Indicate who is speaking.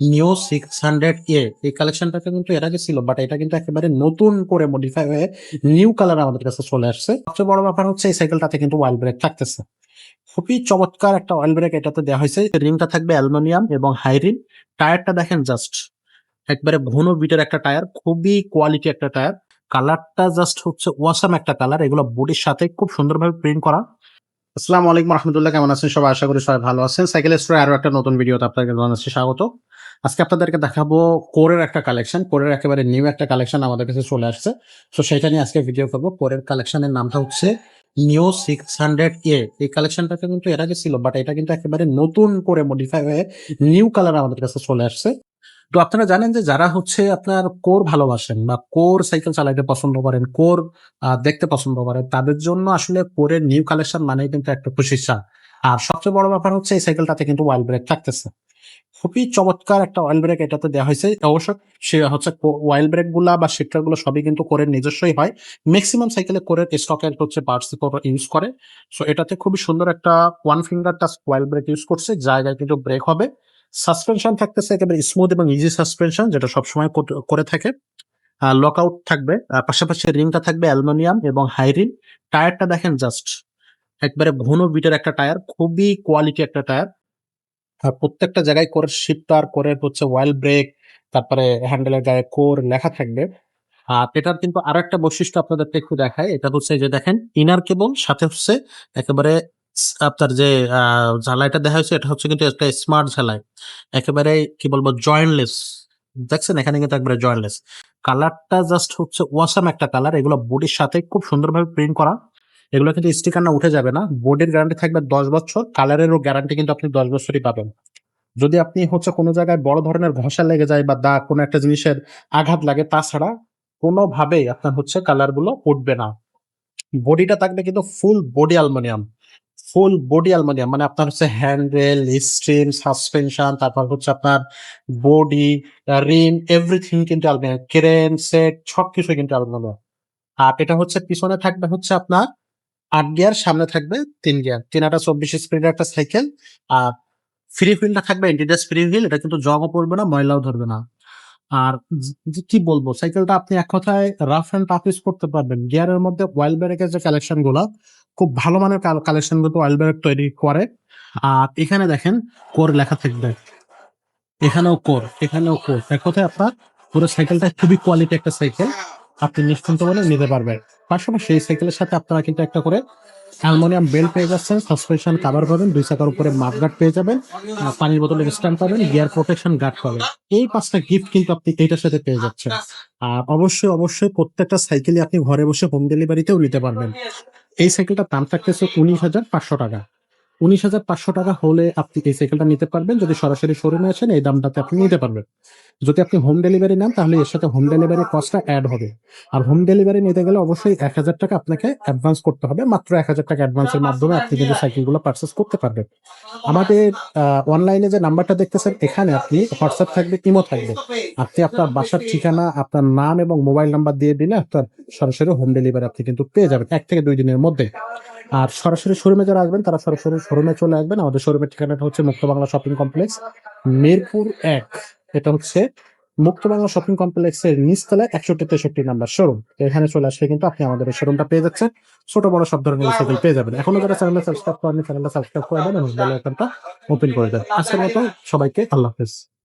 Speaker 1: নিও six hundred এ এই কালেকশনটাতে কিন্তু এর আগে ছিল বাট এটা কিন্তু একেবারে নতুন করে মডিফাই হয়ে নিউ কালার আমাদের কাছে চলে আসছে। সবচেয়ে বড় ব্যাপার হচ্ছে, এই সাইকেলটাতে কিন্তু ওয়াইল ব্রেক থাকতেছে। খুবই চমৎকার একটা অয়েল ব্রেক এটাতে দেওয়া হয়েছে। রিংটা থাকবে অ্যালুমিনিয়াম এবং হাই হাইরিন টায়ারটা দেখেন জাস্ট একবারে ঘন বিটের একটা টায়ার, খুবই কোয়ালিটি একটা টায়ার। কালারটা জাস্ট হচ্ছে ওয়াসাম একটা কালার এগুলো বডির সাথে খুব সুন্দরভাবে প্রিন্ট করা। আসসালামু আলাইকুম রহমতুল্লাহ, কেমন আছেন সবাই? আশা করি সবাই ভালো আছেন। সাইকেল স্টোরে আরও একটা নতুন ভিডিওতে আপনাকে জানাচ্ছি স্বাগত। আজকে আপনাদেরকে দেখাবো কোরের একটা কালেকশন কোরের একেবারে নিউ একটা কালেকশন আমাদের কাছে চলে আসছে। তো সেটা নিয়ে আজকে ভিডিও করব। কোরের কালেকশনের নামটা হচ্ছে নিও সিক্স হান্ড্রেড এ এই কালেকশনটাতে কিন্তু এর আগে ছিল বাট এটা কিন্তু একেবারে নতুন করে মডিফাই হয়ে নিউ কালার আমাদের কাছে চলে আসছে। তো আপনারা জানেন যে যারা হচ্ছে আপনার কোর ভালোবাসেন বা কোর সাইকেল চালাইতে পছন্দ করেন কোর দেখতে পছন্দ করেন, তাদের জন্য আসলে কোরের নিউ কালেকশন মানে কিন্তু একটা খুশির আর সবচেয়ে বড় ব্যাপার হচ্ছে এই সাইকেলটাতে কিন্তু ওয়াইল ব্রেক থাকতেছে। খুবই চমৎকার একটা অয়েল ব্রেক এটাতে দেওয়া হয়েছে। অবশ্য সে হচ্ছে ওয়াইল ব্রেকগুলা বা সেক্টরগুলো সবই কিন্তু করে নিজস্বই হয়। ম্যাক্সিমাম সাইকেলে কোরের স্টকের হচ্ছে পার্টস ইউজ করে। সো এটাতে খুবই সুন্দর একটা one finger touch while brake use করছে। জায়গায় কিন্তু ব্রেক হবে। সাসপেনশন থাকতেছে একেবারে স্মুথ এবং ইজি সাসপেনশন যেটা সবসময় কর- করে থাকে। লক আউট থাকবে। পাশাপাশি রিংটা থাকবে অ্যালুমিনিয়াম এবং হাই হাইরিন টায়ারটা দেখেন জাস্ট একবারে ঘন বিটের একটা টায়ার। খুবই কোয়ালিটি একটা টায়ার। প্রত্যেকটা জায়গায় করে শিফটার করে হচ্ছে ওয়াইল ব্রেক তারপরে হ্যান্ডেলের গায়ে কোর লেখা থাকবে। আর এটার কিন্তু আরও একটা বৈশিষ্ট্য আপনাদেরকে একটু দেখায় এটা হচ্ছে যে দেখেন ইনার কেবল সাথে হচ্ছে একেবারে আপনার যে ঝালাইটা দেখা হয়েছে এটা হচ্ছে কিন্তু একটা স্মার্ট ঝালাই। একেবারে কি বলব জয়েন্টলেস দেখছেন? এখানে কিন্তু একবারে জয়েন্টলেস কালারটা জাস্ট হচ্ছে ওয়াসাম একটা কালার এগুলো বডির সাথে খুব সুন্দরভাবে প্রিন্ট করা। এগুলো কিন্তু স্টিকার না উঠে যাবে না। বোর্ডের গ্যারান্টি থাকবে দশ বছর কালারেরও গ্যারান্টি কিন্তু আপনি দশ বছরই পাবেন। যদি আপনি হচ্ছে কোনো জায়গায় বড় ধরনের ঘষা লেগে যায় বা দা কোনো একটা জিনিসের আঘাত লাগে, তাছাড়া কোনোভাবেই আপনার হচ্ছে কালারগুলো উঠবে না। বডিটা থাকবে কিন্তু full body aluminium full body aluminium মানে আপনার হচ্ছে হ্যান্ডেল স্ট্রিম সাসপেনশন তারপর হচ্ছে আপনার বডি রিম এভরিথিং কিন্তু অ্যালুমিনিয়াম ক্রেন সেট সব সবকিছু কিন্তু অ্যালুমিনিয়াম আর এটা হচ্ছে পিছনে থাকবে হচ্ছে আপনার আট গিয়ার, সামনে থাকবে তিন গিয়ার। তিন আটা চব্বিশ স্পিডের একটা সাইকেল আর ফ্রি হুইলটা থাকবে ইন্টিরিয়াস ফ্রি হুইল এটা কিন্তু জগও পড়বে না, ময়লাও ধরবে না। আর কি বলব সাইকেলটা আপনি এক কথায় রাফ অ্যান্ড টাফ ইউজ করতে পারবেন। গিয়ারের মধ্যে ওয়াইল ব্রেকের যে কালেকশনগুলো, খুব ভালো মানের কালেকশনগুলো ওয়াইল ব্রেক তৈরি করে। আর এখানে দেখেন কোর লেখা থাকবে। এখানেও কোর এখানেও কোর এক কথায় আপনার পুরো সাইকেলটা খুবই কোয়ালিটি একটা সাইকেল আপনি নিশ্চিন্ত বলে নিতে পারবেন। পাশাপাশি এই সাইকেলের সাথে আপনারা কিন্তু একটা করে অ্যালমোনিয়াম বেল্ট পেয়ে যাচ্ছেন, সাসপেনশন কাভার পাবেন, দুই চাকার উপরে মাপ গার্ড পেয়ে যাবেন পানির বোতলের স্ট্যান্ড পাবেন গিয়ার প্রোটেকশন গার্ড পাবেন। এই পাঁচটা গিফট কিন্তু আপনি এইটার সাথে পেয়ে যাচ্ছেন। আর অবশ্যই অবশ্যই প্রত্যেকটা সাইকেলই আপনি ঘরে বসে হোম ডেলিভারিতেও নিতে পারবেন। এই সাইকেলটার দাম থাকতেছে উনিশ হাজার পাঁচশো টাকা। উনিশ হাজার পাঁচশো টাকা হলে আপনি এই সাইকেলটা নিতে পারবেন। যদি সরাসরি শোরুমে আসেন, এই দামটাতে আপনি নিতে পারবেন। যদি আপনি হোম ডেলিভারি নেন, তাহলে এর সাথে হোম ডেলিভারি কস্টটা অ্যাড হবে। আর হোম ডেলিভারি নিতে গেলে অবশ্যই এক হাজার টাকা আপনাকে অ্যাডভান্স করতে হবে, মাত্র এক হাজার টাকা অ্যাডভান্সের মাধ্যমে আপনি কিন্তু সাইকেলগুলো পারচেস করতে পারবেন। আমাদের অনলাইনে যে নাম্বারটা দেখতেছেন, এখানে আপনি হোয়াটসঅ্যাপ থাকবে ইমো থাকবে। আপনি আপনার বাসার ঠিকানা, আপনার নাম এবং মোবাইল নাম্বার দিয়ে দিলে আপনার সরাসরি হোম ডেলিভারি আপনি কিন্তু পেয়ে যাবেন, এক থেকে দুই দিনের মধ্যে। আর সরাসরি শোরুমে যারা আসবেন, তারা সরাসরি শোরুমে চলে আসবেন। আমাদের শোরুমের ঠিকানাটা হচ্ছে মুক্ত বাংলা শপিং কমপ্লেক্স, মিরপুর এক। এটা হচ্ছে মুক্ত বাংলা শপিং কমপ্লেক্সের নিচতলায় একষট্টি তেষট্টি নাম্বার শোরুম। এখানে চলে আসলে কিন্তু আপনি আমাদের এই শোরুমটা পেয়ে যাচ্ছেন। ছোট, বড় সব ধরনের সাইকেল পেয়ে যাবেন। এখনও যারা চ্যানেলটা সাবস্ক্রাইব করেন চ্যানেলটা সাবস্ক্রাইব করে দেন এবং বেল আইকনটা ওপেন করে দেন। আজকের মতো সবাইকে আল্লাহ হাফেজ।